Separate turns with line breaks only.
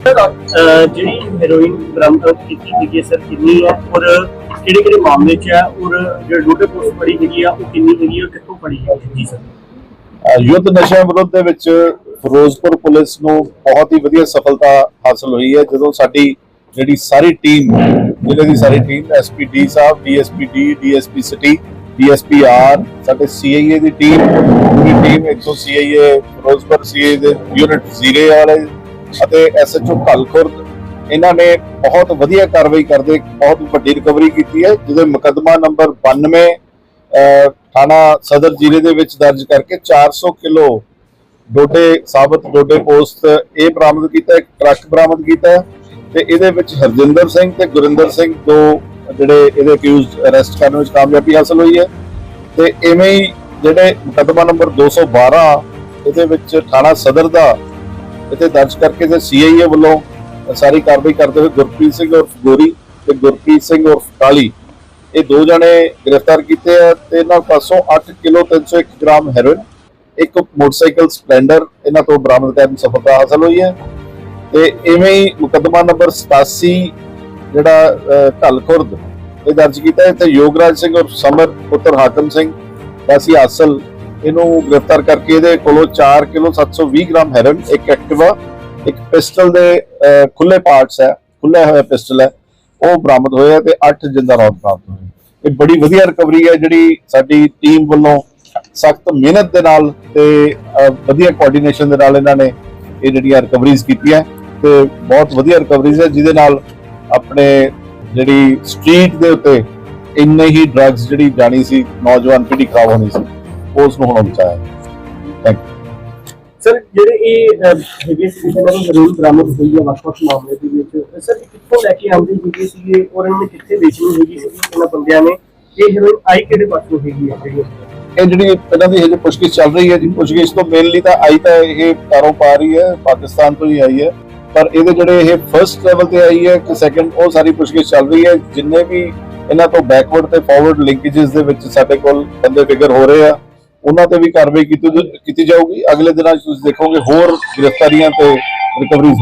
ਅਹ ਜਿਹੜੀ ਹੈਰੋਇਨ ਬਰਾਮਦ ਕੀਤੀ ਗਈ ਹੈ ਸਰ ਕਿੰਨੀ ਹੈ? ਔਰ ਕਿਹੜੇ ਕਿਹੜੇ ਮਾਮਲੇ 'ਚ ਹੈ? ਔਰ ਜਿਹੜੀ ਰੋਡੇ ਪੁਲਿਸ ਫੜੀ ਹੈਗੀ ਆ ਉਹ ਕਿੰਨੀ ਹੈਗੀ ਆ ਕਿੱਥੋਂ ਫੜੀ ਹੈ? ਜੀ ਸਰ।
ਅ, ਯੁੱਧ ਨਸ਼ਿਆਂ ਵਿਰੁੱਧ ਦੇ ਵਿੱਚ ਫਿਰੋਜ਼ਪੁਰ ਪੁਲਿਸ ਨੂੰ ਬਹੁਤ ਹੀ ਵਧੀਆ ਸਫਲਤਾ ਹਾਸਲ ਹੋਈ ਹੈ ਜਦੋਂ ਸਾਡੀ ਜਿਹੜੀ ਸਾਰੀ ਟੀਮ ਜ਼ਿਲ੍ਹੇ ਦੀ ਸਾਰੀ ਟੀਮ ਐਸਪੀ ਡੀ ਸਾਹਿਬ DSP D DSP city DSP R ਸਾਡੇ ਸੀਆਈਏ ਦੀ ਟੀਮ ਪੂਰੀ ਟੀਮ 100 ਸੀਆਈਏ ਫਿਰੋਜ਼ਪੁਰ ਸੀਆਈਏ ਦੇ ਯੂਨਿਟ ਜ਼ੀਰੇ ਵਾਲੇ ਅਤੇ ਐਸਐਚਓ ਕਲਖੁਰਦ ਇਹਨਾਂ ਨੇ ਬਹੁਤ ਵਧੀਆ ਕਾਰਵਾਈ ਕਰਦੇ, ਬਹੁਤ ਵੱਡੀ ਰਿਕਵਰੀ ਕੀਤੀ ਹੈ, ਜਿਹਦੇ ਮੁਕੱਦਮਾ ਨੰਬਰ 92 ਥਾਣਾ ਸਦਰ ਜ਼ਿਲ੍ਹੇ ਦੇ ਵਿੱਚ ਦਰਜ ਕਰਕੇ 400 ਕਿਲੋ ਡੋਡੇ, ਸਾਬਤ ਡੋਡੇ ਪੋਸਟ ਇਹ ਬਰਾਮਦ ਕੀਤਾ, ਇੱਕ ਟਰੱਕ ਬਰਾਮਦ ਕੀਤਾ ਹੈ ਤੇ ਇਹਦੇ ਵਿੱਚ ਹਰਜਿੰਦਰ ਸਿੰਘ ਤੇ ਗੁਰਿੰਦਰ ਸਿੰਘ ਦੋ ਜਿਹੜੇ ਇਹਦੇ ਅਕਿਊਜ਼ਡ ਅਰੈਸਟ ਕਰਨ ਵਿੱਚ ਕਾਮਯਾਬੀ ਹਾਸਲ ਹੋਈ ਹੈ ਤੇ ਐਵੇਂ ਹੀ ਜਿਹੜੇ ਮੁਕੱਦਮਾ ਨੰਬਰ 212 ਇਹਦੇ ਵਿੱਚ ਥਾਣਾ ਸਦਰ ਦਾ ਇੱਥੇ ਦਰਜ ਕਰਕੇ ਤੇ ਸੀਆਈਏ ਵੱਲੋਂ ਸਾਰੀ ਕਾਰਵਾਈ ਕਰਦੇ ਹੋਏ ਗੁਰਪ੍ਰੀਤ ਸਿੰਘ ਉਰਫ ਗੋਰੀ ਤੇ ਗੁਰਪ੍ਰੀਤ ਸਿੰਘ ਉਰਫ ਕਾਲੀ। ਇਹ ਦੋ ਜਣੇ ਗ੍ਰਿਫਤਾਰ ਕੀਤੇ ਆ ਤੇ ਇਹਨਾਂ ਪਾਸੋਂ 8 ਕਿਲੋ 301 ਗ੍ਰਾਮ ਹੈਰੋਇਨ ਇੱਕ ਮੋਟਰਸਾਈਕਲ ਸਪਲੈਂਡਰ ਇਹਨਾਂ ਤੋਂ ਬਰਾਮਦ ਕਰਨ ਦੀ ਸਫਲਤਾ ਹਾਸਲ ਹੋਈ ਹੈ। ਤੇ ਇਵੇਂ ਹੀ ਮੁਕੱਦਮਾ ਨੰਬਰ 87 ਜਿਹੜਾ ਅਹ, ਖੁਰਦ ਇਹ ਦਰਜ ਕੀਤਾ ਹੈ। ਤੇ ਯੋਗਰਾਜ ਸਿੰਘ ਔਰ ਸਮਰ ਪੁੱਤਰ ਹਾਕਮ ਸਿੰਘ ਵਾਸੀ ਹਾਸਲ ਇਹਨੂੰ ਗ੍ਰਿਫਤਾਰ ਕਰਕੇ ਇਹਦੇ ਕੋਲੋਂ 4 ਕਿਲੋ 720 ਗ੍ਰਾਮ ਹੈਰੋਇਨ ਇੱਕ ਐਕਟਿਵਾ ਇੱਕ ਪਿਸਟਲ ਦੇ ਅਹ, ਖੁੱਲੇ ਪਾਰਟਸ ਹੈ ਖੁੱਲਾ ਹੋਇਆ ਪਿਸਟਲ ਹੈ ਉਹ ਬਰਾਮਦ ਹੋਇਆ ਆ ਤੇ 8 ਜਿੰਦਾ ਰੌਂਦ ਬਰਾਮਦ ਹੋਏ। ਇਹ ਬੜੀ ਵਧੀਆ ਰਿਕਵਰੀ ਹੈ ਜਿਹੜੀ ਸਾਡੀ ਟੀਮ ਵੱਲੋਂ ਸਖਤ ਮਿਹਨਤ ਦੇ ਨਾਲ ਤੇ ਵਧੀਆ ਕੋਆਰਡੀਨੇਸ਼ਨ ਦੇ ਨਾਲ ਇਹਨਾਂ ਨੇ ਇਹ ਜਿਹੜੀਆਂ ਰਿਕਵਰੀਜ਼ ਕੀਤੀਆਂ ਤੇ ਬਹੁਤ ਵਧੀਆ ਰਿਕਵਰੀਜ਼ ਹੈ ਜਿਹਦੇ ਨਾਲ ਆਪਣੇ ਜਿਹੜੀ ਸਟਰੀਟ ਦੇ ਉੱਤੇ ਇੰਨੇ ਹੀ ਡਰੱਗਸ ਜਿਹੜੀ ਜਾਣੀ ਸੀ ਨੌਜਵਾਨ ਪੀੜ੍ਹੀ ਖਰਾਬ ਹੋਣੀ ਸੀ। ਉਸ ਨੂੰ ਹੁਣ ਬਚਾਇਆ ਥੈਂਕ ਯੂ
ਸਰ ਜਿਹੜੇ ਇਹ ਹੈਗੇ ਸੀ ਜਿਹਨਾਂ ਨੂੰ ਹੈਰੋਇਨ ਬਰਾਮਦ ਹੋਈ ਹੈ ਵੱਖ-ਵੱਖ ਮਾਮਲੇ ਦੇ ਵਿੱਚ। ਸਰ ਕਿੱਥੋਂ ਲੈ ਕੇ ਆਉਂਦੇ ਹੈਗੇ ਸੀਗੇ ਔਰ ਇਹਨਾਂ ਨੇ ਕਿੱਥੇ ਵੇਚਣੀ ਹੈਗੀ ਸੀ ਇਹਨਾਂ ਬੰਦਿਆਂ ਨੇ? ਇਹ ਹੈਰੋਇਨ ਆਈ ਕਿਹੜੇ ਪਾਸੋਂ ਹੈਗੀ ਹੈ ਜਿਹੜੀ
ਇਹ? ਜਿਹੜੀ ਇਹਨਾਂ ਦੀ ਹਜੇ ਪੁੱਛਗਿੱਛ ਚੱਲ ਰਹੀ ਹੈ ਜੀ। ਪੁੱਛਗਿੱਛ ਤੋਂ ਮੇਨਲੀ ਤਾਂ ਆਈ ਤਾਂ ਇਹ ਕਾਰੋਬਾਰ ਹੀ ਹੈ ਪਾਕਿਸਤਾਨ ਤੋਂ ਹੀ ਆਈ ਹੈ। ਪਰ ਇਹਦੇ ਜਿਹੜੇ ਇਹ ਫਰਸਟ ਲੈਵਲ ਤੇ ਆਈ ਹੈ ਕਿ ਸੈਕੰਡ ਉਹ ਸਾਰੀ ਪੁੱਛਗਿੱਛ ਚੱਲ ਰਹੀ ਹੈ। ਜਿੰਨੇ ਵੀ ਇਹਨਾਂ ਤੋਂ ਬੈਕਵਰਡ ਤੇ ਫਾਰਵਰਡ ਲਿੰਕੇजेस ਦੇ ਵਿੱਚ ਸਾਡੇ ਕੋਲ ਬੰਦੇ ਫਿਗਰ ਹੋ ਰਹੇ ਆ। ਉਹਨਾਂ ਤੇ ਵੀ ਕਾਰਵਾਈ ਕੀਤੀ ਜਾਊਗੀ। ਅਗਲੇ ਦਿਨਾਂ 'ਚ ਤੁਸੀਂ ਦੇਖੋਗੇ ਹੋਰ ਗ੍ਰਿਫਤਾਰੀਆਂ ਤੇ ਰਿਕਵਰੀਜ਼